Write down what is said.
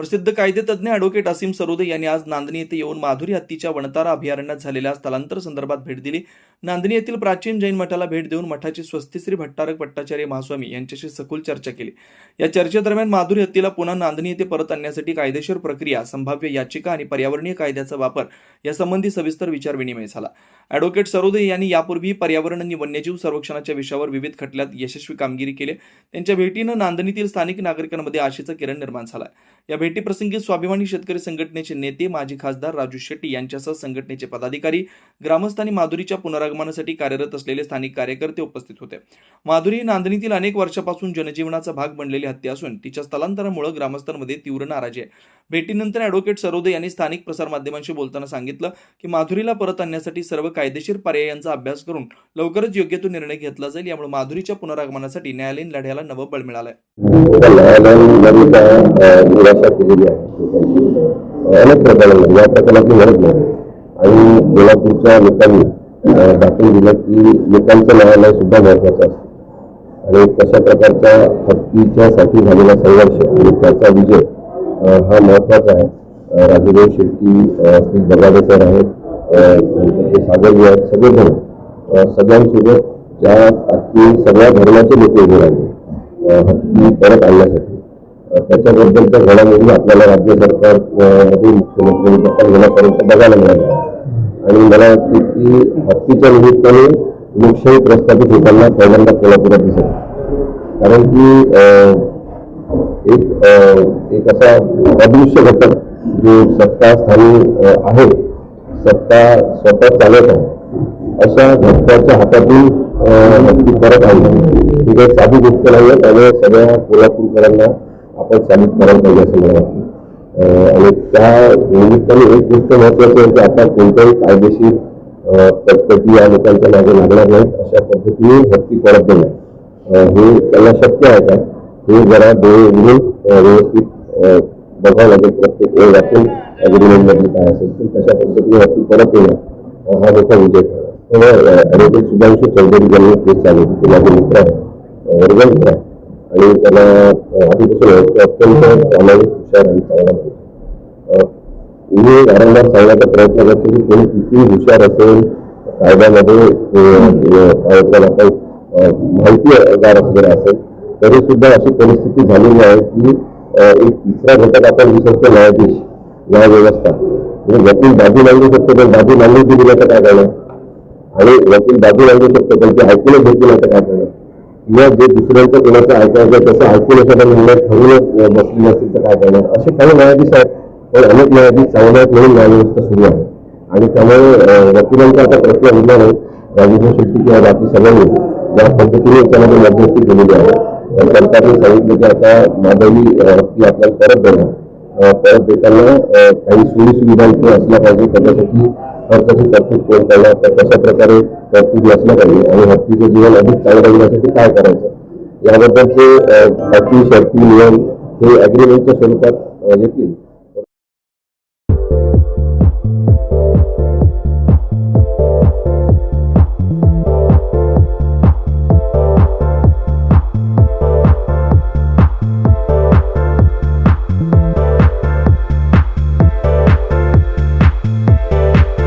प्रसिद्ध कायदेतज्ञ ॲडव्होकेट असीम सरोदे यांनी आज नांदणी येथे येऊन माधुरी हत्तीच्या वणतारा अभयारण्यात झालेल्या स्थलांतर संदर्भात भेट दिली. नांदणी येथील प्राचीन जैन मठाला भेट देऊन मठाचे स्वस्तिश्री भट्टारक भट्टाचार्य महास्वामी यांच्याशी सखोल चर्चा केली. या चर्चेदरम्यान माधुरी हत्तीला पुन्हा नांदणी येथे परत आणण्यासाठी कायदेशीर प्रक्रिया संभाव्य याचिका आणि पर्यावरणीय कायद्याचा वापर यासंबंधी सविस्तर विचारविनिमय झाला. ॲडव्होकेट सरोदे यांनी यापूर्वी पर्यावरण आणि वन्यजीव संरक्षणाच्या विषयावर विविध खटल्यात यशस्वी कामगिरी केली. त्यांच्या भेटीनं नांदणीतील स्थानिक नागरिकांमध्ये आशेचं किरण निर्माण झाला. या भेटीप्रसंगी स्वाभिमानी शेतकरी संघटनेचे नेते माजी खासदार राजू शेट्टी यांच्यासह संघटनेचे पदाधिकारी ग्रामस्थ आणि माधुरीच्या पुनरागमनासाठी कार्यरत असलेले स्थानिक कार्यकर्ते उपस्थित होते. माधुरी नांदणीतील अनेक वर्षापासून जनजीवनाचा भाग बनलेली हत्ती असून तिच्या स्थलांतरामुळे ग्रामस्थांमध्ये तीव्र नाराजी आहे. भेटीनंतर ॲडव्होकेट सरोदे यांनी स्थानिक प्रसारमाध्यमांशी बोलताना सांगितलं की माधुरीला परत आणण्यासाठी सर्व कायदेशीर पर्यायांचा अभ्यास करून लवकरच योग्य तो निर्णय घेतला जाईल यामुळे माधुरीच्या पुनरागमनासाठी न्यायालयीन लढ्याला नवं बळ मिळालंय. केलेली आहे. त्यांची अनेक प्रकरणांमध्ये या प्रकरणातली लढत नाही आणि कोल्हापूरच्या लोकांनी दाखल दिलं की लोकांचं न्यायालय सुद्धा महत्वाचं असतं. आणि तशा प्रकारच्या हत्तीच्यासाठी झालेला संघर्ष आणि त्याचा विजय हा महत्त्वाचा आहे. अं, राजूदेव शेट्टी श्री असतील सर आहेत. अं, नंतर सागरजी आहेत. सगळेजण अं, सगळ्यांसोबत ज्या अगदी सगळ्या धर्माचे लोक उभे राहिले हत्ती परत आणण्यासाठी. त्याच्याबद्दलच्या घडामोडी आपल्याला राज्य सरकार अं, मुख्यमंत्री दखल घेण्यापर्यंत बघायला मिळाल्या आणि मला वाटते की हत्तीच्या निमित्ताने लोकशाही प्रस्थापित होताना पहिल्यांदा कोल्हापुरात दिसत कारण की एक एक असा अदृश्य घटक जो सत्तास्थानी आहे सत्ता स्वतः चालत आहे अशा घटकाच्या हातातून अं, परत आहे ही काही साधी गोष्ट नाही आहे त्यामुळे सगळ्या कोल्हापूरकरांना आपण साबित करायला पाहिजे असं मला वाटतं. आणि त्या निमित्ताने एक गोष्ट महत्वाची आहे की आता कोणत्याही कायदेशीर पटपटी या लोकांच्या मागे लागणार नाहीत अशा पद्धतीने भरती परत देणं हे त्यांना शक्य आहे का? हे जरा डोळे उघडून व्यवस्थित बघावं लागेल प्रत्येक वेळ वाचून अग्रिमेंटमध्ये काय असेल तर तशा पद्धतीने भरती परत देणं हा मोठा विजय ठरला. ॲडव्होकेट सुधांशु चौधरी ज्यांनी केस चालू होती ते माझे मित्र आहे अं, आहे आणि त्याला आधीपासून अत्यंत प्रामाणिक हुशार आणि चांगला माणूस मी वारंवार सांगण्याचा प्रयत्न करतो की कोणी किती हुशार असेल कायद्यामध्ये अं, आपण माहितीगार वगैरे असेल तरी सुद्धा अशी परिस्थिती झालेली आहे की एक तिसरा घटक आपण विसरतो न्यायाधीश न्यायव्यवस्था. म्हणजे वकील बाजू मांडू शकतो पण बाजू मांडून दिली तर काय करणार? आणि वकील बाजू मांडू शकतो पण ते ऐकूनच घेतली नाही तर काय करणार? किंवा जे दुसऱ्यांचं कोणाचं ऐकायचं तसं ऐकून एखादा निर्णय ठरवूनच अं, बसलेले असतील तर काय करणार? असे काही न्यायाधीश आहेत. पण अनेक न्यायाधीश चांगले आहेत म्हणून न्यायव्यवस्था सुरू आहे. आणि त्यामुळे वकिलांचा आता प्रश्न उरला नाही राजेंद्र शेट्टी किंवा बाकी सगळ्यांनी ज्या पद्धतीने त्यामध्ये मध्यस्थी केलेली आहे सरकारने सांगितलं की आता माधवी ती आपल्याला परत देणार. परत देताना काही सोयी सुविधा इथे असल्या पाहिजे त्याच्यासाठी खर्चाची तरतूद कोण करणार तर कशा प्रकारे तरतूद असल्या पाहिजे आणि हत्तीचं जीवन अधिक चांगलं करण्यासाठी काय करायचं? याबद्दलचे हत्ती शर्ती नियम हे अग्रिमेंटच्या स्वरूपात अं, येतील.